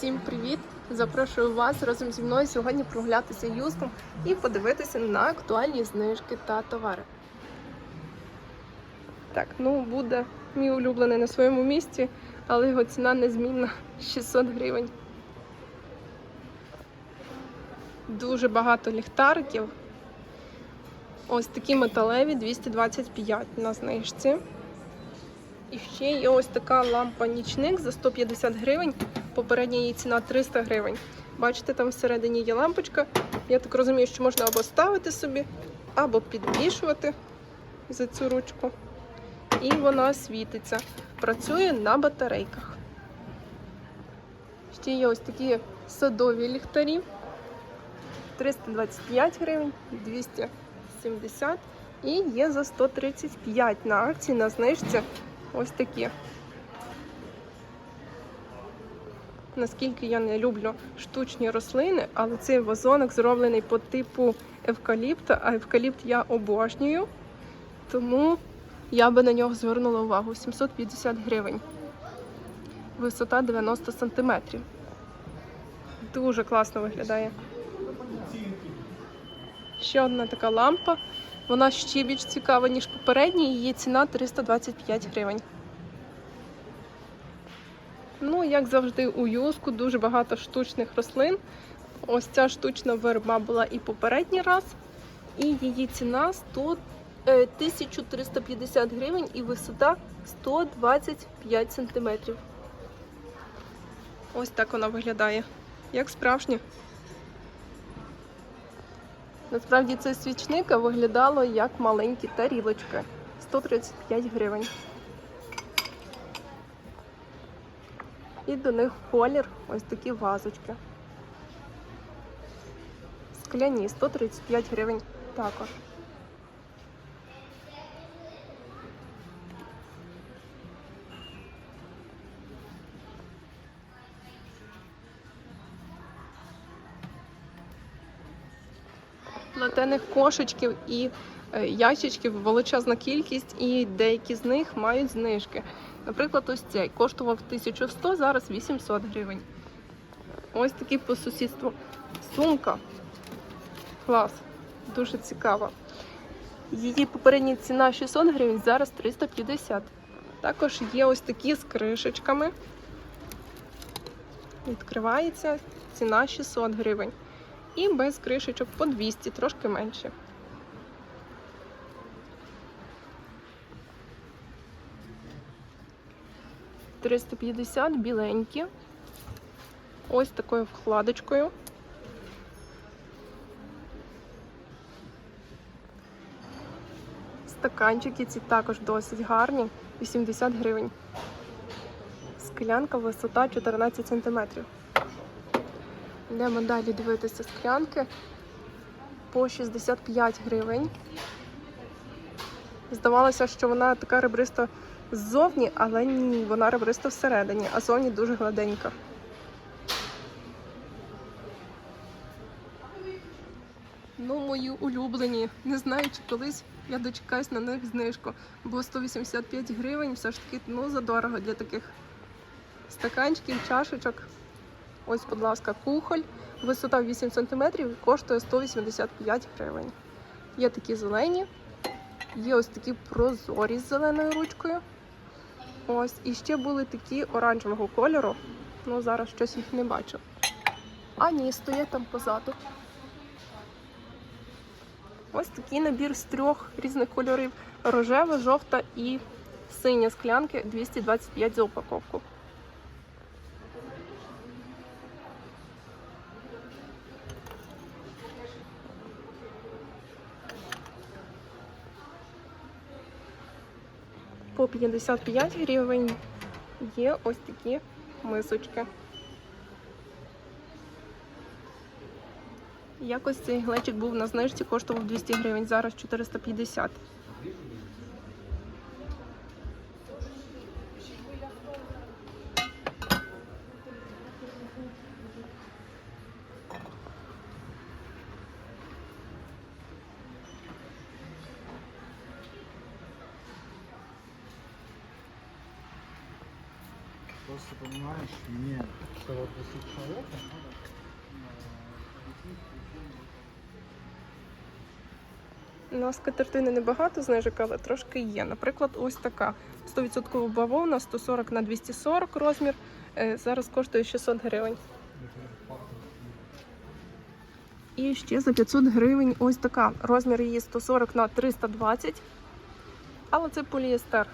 Всім привіт! Запрошую вас разом зі мною сьогодні прогулятися юском і подивитися на актуальні знижки та товари. Так, ну буде мій улюблений на своєму місці, але його ціна незмінна 600 гривень. Дуже багато ліхтариків. Ось такі металеві 225 на знижці. І ще є ось така лампа нічник за 150 гривень. Попередня її ціна 300 гривень. Бачите, там всередині є лампочка. Я так розумію, що можна або ставити собі, або підвішувати за цю ручку. І вона світиться. Працює на батарейках. Ще є ось такі садові ліхтарі. 325 гривень, 270 і є за 135 на акції на знижці. Ось такі. Наскільки я не люблю штучні рослини, але цей вазонок зроблений по типу евкаліпта, а евкаліпт я обожнюю, тому я би на нього звернула увагу. 750 гривень. Висота 90 сантиметрів. Дуже класно виглядає. Ще одна така лампа. Вона ще більш цікава, ніж попередня, її ціна 325 гривень. Ну, як завжди, у юску дуже багато штучних рослин. Ось ця штучна верба була і попередній раз, і її ціна 100, е, 1350 гривень і висота 125 сантиметрів. Ось так вона виглядає, як справжня. Насправді це свічника виглядало як маленькі тарілочки. 135 гривень. І до них колір ось такі вазочки. Скляні 135 гривень також. Платених кошечків і е, ящичків величезна кількість, і деякі з них мають знижки. Наприклад, ось цей коштував 1100, зараз 800 гривень. Ось такий по сусідству. Сумка. Клас. Дуже цікава. Її попередня ціна 600 гривень, зараз 350. Також є ось такі з кришечками. Відкривається ціна 600 гривень. І без кришечок по 200, трошки менше. Триста п'ятдесят біленькі. Ось такою вкладочкою. Стаканчики ці також досить гарні. 80 гривень. Склянка висота 14 сантиметрів. Йдемо далі дивитися склянки по 65 гривень. Здавалося, що вона така ребриста ззовні, але ні, вона ребриста всередині, а зовні дуже гладенька. Ну, мої улюблені. Не знаю, чи колись я дочекаюсь на них знижку, бо 185 гривень все ж таки ну, задорого для таких стаканчиків, чашечок. Ось, будь ласка, кухоль. Висота 8 см коштує 185 гривень. Є такі зелені, є ось такі прозорі з зеленою ручкою. Ось, і ще були такі оранжевого кольору. Ну, зараз щось їх не бачу. А ні, стоять там позаду. Ось такий набір з трьох різних кольорів: рожева, жовта і синя склянки 225 за упаковку. По 55 гривень є ось такі мисочки. Якось цей глечик був на знижці, коштував 200 гривень, зараз 450. Просто понимаешь, мне что вот человека У нас катертини небагато знижок, але трошки є. Наприклад, ось така 100% бавовна, 140 на 240 розмір. Е, Зараз коштує 600 гривень. І ще за 500 гривень ось така. Розмір її 140 на 320. Але це поліестер.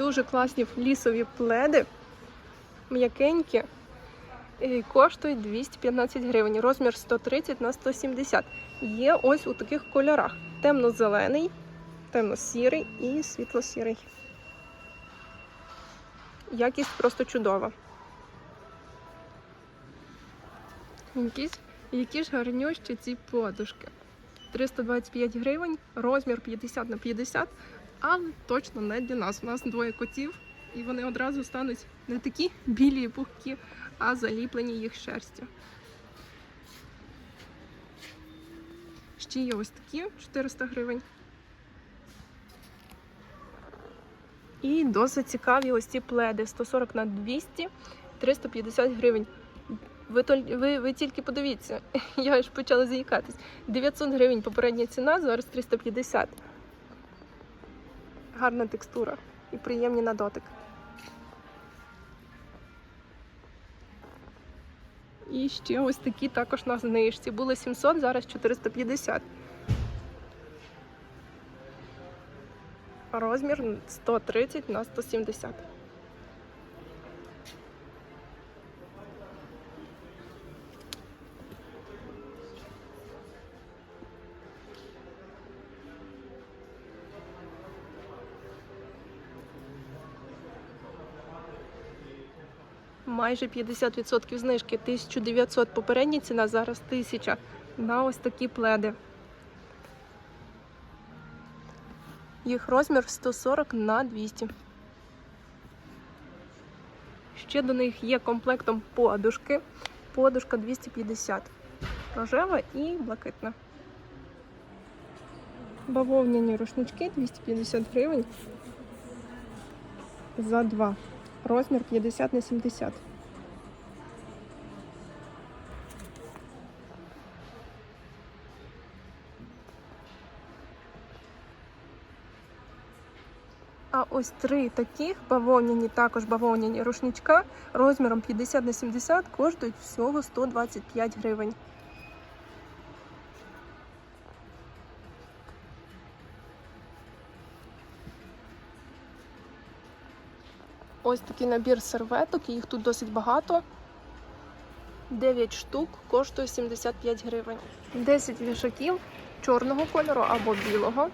Дуже класні лісові пледи, м'якенькі. І коштують 215 гривень. Розмір 130 на 170. Є ось у таких кольорах: темно-зелений, темно-сірий і світло-сірий. Якість просто чудова. Якісь, які ж гарнющі ці подушки. 325 гривень, розмір 50 на 50, але точно не для нас. У нас двоє котів, і вони одразу стануть не такі білі і пухкі, а заліплені їх шерстю. Ще є ось такі 400 гривень. І досить цікаві ось ці пледи 140 на 200, 350 гривень. Ви, ви, ви тільки подивіться, я ж почала заїкатись. 900 гривень попередня ціна, зараз 350. Гарна текстура і приємні на дотик. І ще ось такі також на знижці. Були 700, зараз 450. Розмір 130 на 170. Майже 50% знижки 1900 попередня ціна, зараз 1000 на ось такі пледи. Їх розмір 140 на 200. Ще до них є комплектом подушки. Подушка 250. Рожева і блакитна. Бавовняні рушнички 250 гривень за два. Розмір 50 на 70. А ось три таких бавовняні, також бавовняні рушничка розміром 50 на 70 коштують всього 125 гривень. Ось такий набір серветок, їх тут досить багато. 9 штук коштує 75 гривень. 10 вішаків чорного кольору або білого.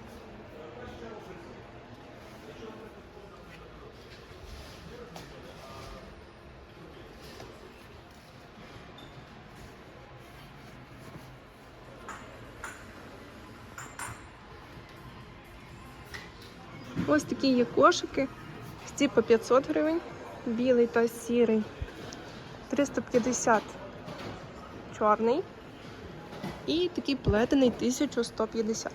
Ось такі є кошики. Ці по 500 гривень, білий та сірий. 350 чорний. І такий плетений 1150.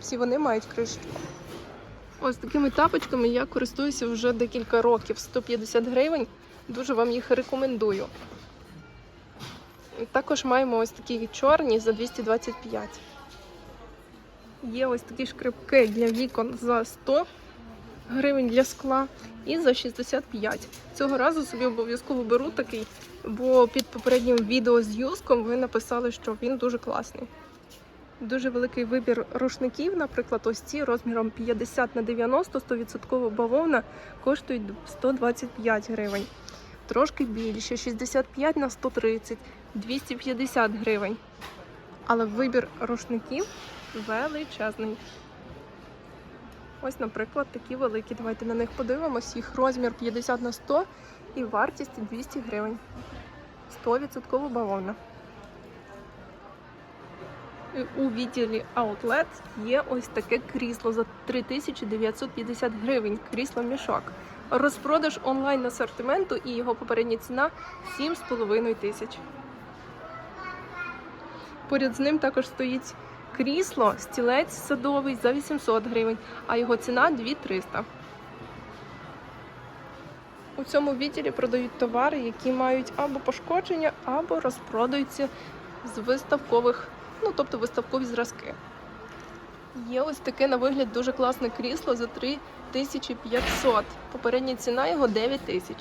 Всі вони мають кришечку. Ось такими тапочками я користуюся вже декілька років. 150 гривень. Дуже вам їх рекомендую. Також маємо ось такі чорні за 225. Є ось такі шкрипки для вікон за 100 гривень для скла і за 65. Цього разу собі обов'язково беру такий, бо під попереднім відео з Юском ви написали, що він дуже класний. Дуже великий вибір рушників, наприклад, ось ці розміром 50 на 90, 100% бавовна коштують 125 гривень. Трошки більше, 65 на 130, 250 гривень. Але вибір рушників величезний. Ось, наприклад, такі великі. Давайте на них подивимось. Їх розмір 50 на 100 і вартість 200 гривень. 100% бавовна. У відділі Outlet є ось таке крісло за 3950 гривень. Крісло мішок. Розпродаж онлайн асортименту і його попередня ціна 7,5 тисяч. Поряд з ним також стоїть крісло, стілець садовий за 800 гривень, а його ціна 2300. У цьому відділі продають товари, які мають або пошкодження, або розпродаються з виставкових, ну тобто виставкові зразки. Є ось таке на вигляд дуже класне крісло за 3500. Попередня ціна його 9000.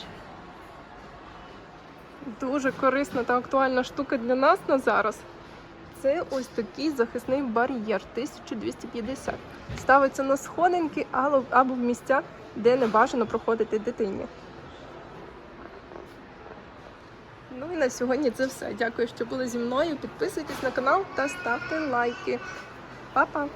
Дуже корисна та актуальна штука для нас на зараз. Це ось такий захисний бар'єр 1250. Ставиться на сходинки або в місця, де не бажано проходити дитині. Ну і на сьогодні це все. Дякую, що були зі мною. Підписуйтесь на канал та ставте лайки. Па-па!